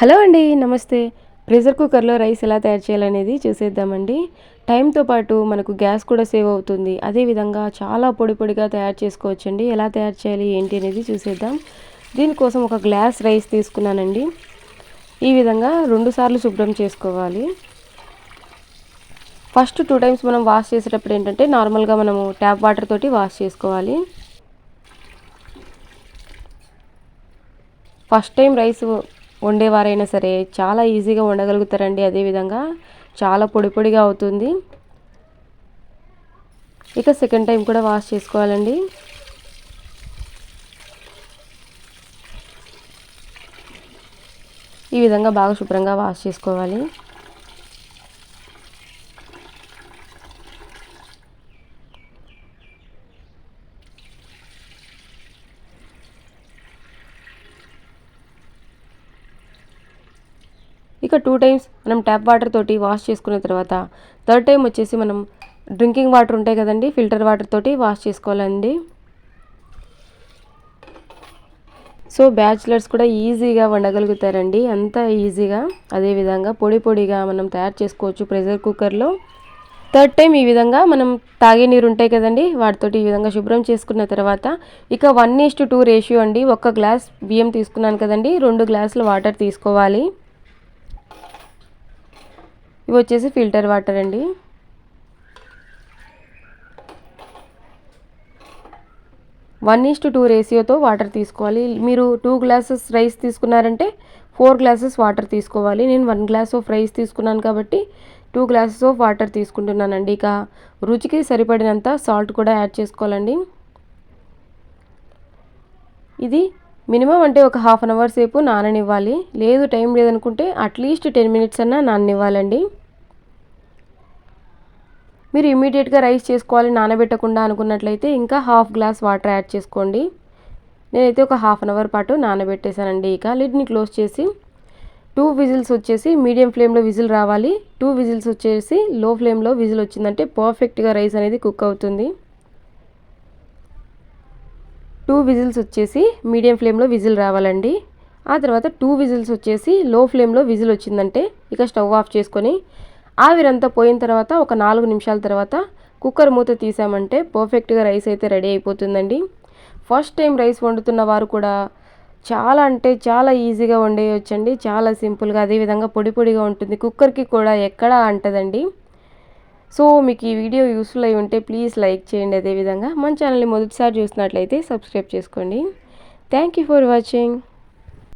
Hello అండి నమస్తే. Pressure కుక్కర్లో రైస్ ఎలా తయారు చేయాలనేది చూసేద్దామండి. టైంతో పాటు మనకు గ్యాస్ కూడా సేవ్ అవుతుంది. అదేవిధంగా చాలా పొడి పొడిగా తయారు చేసుకోవచ్చండి. ఎలా తయారు చేయాలి ఏంటి అనేది చూసేద్దాం. దీనికోసం ఒక గ్లాస్ రైస్ తీసుకున్నానండి. ఈ విధంగా రెండు సార్లు శుభ్రం చేసుకోవాలి. ఫస్ట్ టూ టైమ్స్ మనం వాష్ చేసేటప్పుడు ఏంటంటే నార్మల్గా మనము ట్యాప్ వాటర్ తోటి వాష్ చేసుకోవాలి. ఫస్ట్ టైం రైస్ వండేవారైనా సరే చాలా ఈజీగా వండగలుగుతారండి. అదేవిధంగా చాలా పొడి పొడిగా అవుతుంది. ఇక సెకండ్ టైం కూడా వాష్ చేసుకోవాలండి. ఈ విధంగా బాగా శుభ్రంగా వాష్ చేసుకోవాలి. ఇక టూ టైమ్స్ మనం ట్యాప్ వాటర్ తోటి వాష్ చేసుకున్న తర్వాత థర్డ్ టైం వచ్చేసి మనం డ్రింకింగ్ వాటర్ ఉంటాయి కదండి ఫిల్టర్ వాటర్ తోటి వాష్ చేసుకోవాలండి. సో బ్యాచులర్స్ కూడా ఈజీగా వండగలుగుతారండి అంత ఈజీగా అదేవిధంగా పొడి పొడిగా మనం తయారు చేసుకోవచ్చు ప్రెషర్ కుక్కర్లో థర్డ్ టైం ఈ విధంగా మనం తాగే నీరు ఉంటాయి కదండి వాటితోటి ఈ విధంగా శుభ్రం చేసుకున్న తర్వాత ఇక one is to two ratio అండి. ఒక గ్లాస్ బియ్యం తీసుకున్నాను కదండి రెండు గ్లాసులు వాటర్ తీసుకోవాలి. ఇవి వచ్చేసి ఫిల్టర్ వాటర్ అండి. వన్ ఈస్ టు టూ రేషియోతో వాటర్ తీసుకోవాలి. మీరు టూ గ్లాసెస్ రైస్ తీసుకున్నారంటే ఫోర్ గ్లాసెస్ వాటర్ తీసుకోవాలి. నేను వన్ గ్లాస్ ఆఫ్ రైస్ తీసుకున్నాను కాబట్టి టూ గ్లాసెస్ ఆఫ్ వాటర్ తీసుకుంటున్నానండి. ఇక రుచికి సరిపడినంత సాల్ట్ కూడా యాడ్ చేసుకోవాలండి. ఇది మినిమం అంటే ఒక హాఫ్ అన్ అవర్ సేపు నాననివ్వాలి. లేదు టైం లేదనుకుంటే అట్లీస్ట్ టెన్ మినిట్స్ అన్నా నాననివ్వాలండి. మీరు ఇమీడియట్గా రైస్ చేసుకోవాలి నానబెట్టకుండా అనుకున్నట్లయితే ఇంకా హాఫ్ గ్లాస్ వాటర్ యాడ్ చేసుకోండి. నేనైతే ఒక హాఫ్ అన్ అవర్ పాటు నానబెట్టేశానండి. ఇక లిడ్ని క్లోజ్ చేసి టూ విజిల్స్ వచ్చేసి మీడియం ఫ్లేమ్లో విజిల్ రావాలి. టూ విజిల్స్ వచ్చేసి లో ఫ్లేమ్లో విజిల్ వచ్చిందంటే పర్ఫెక్ట్గా రైస్ అనేది కుక్ అవుతుంది. టూ విజిల్స్ వచ్చేసి మీడియం ఫ్లేమ్లో విజిల్ రావాలండి. ఆ తర్వాత టూ విజిల్స్ వచ్చేసి లో ఫ్లేమ్లో విజిల్ వచ్చిందంటే ఇక స్టవ్ ఆఫ్ చేసుకొని ఆవిరంతా పోయిన తర్వాత ఒక నాలుగు నిమిషాల తర్వాత కుక్కర్ మూత తీసామంటే పర్ఫెక్ట్గా రైస్ అయితే రెడీ అయిపోతుందండి. ఫస్ట్ టైం రైస్ వండుతున్న వారు కూడా చాలా అంటే చాలా ఈజీగా వండేయొచ్చండి. చాలా సింపుల్గా అదేవిధంగా పొడి పొడిగా ఉంటుంది. కుక్కర్కి కూడా ఎక్కడా అంటదండి. సో మీకు ఈ వీడియో యూస్ఫుల్ అయి ఉంటే ప్లీజ్ లైక్ చేయండి. అదేవిధంగా మన ఛానల్ని మొదటిసారి చూసినట్లయితే సబ్స్క్రైబ్ చేసుకోండి. Thank you for watching.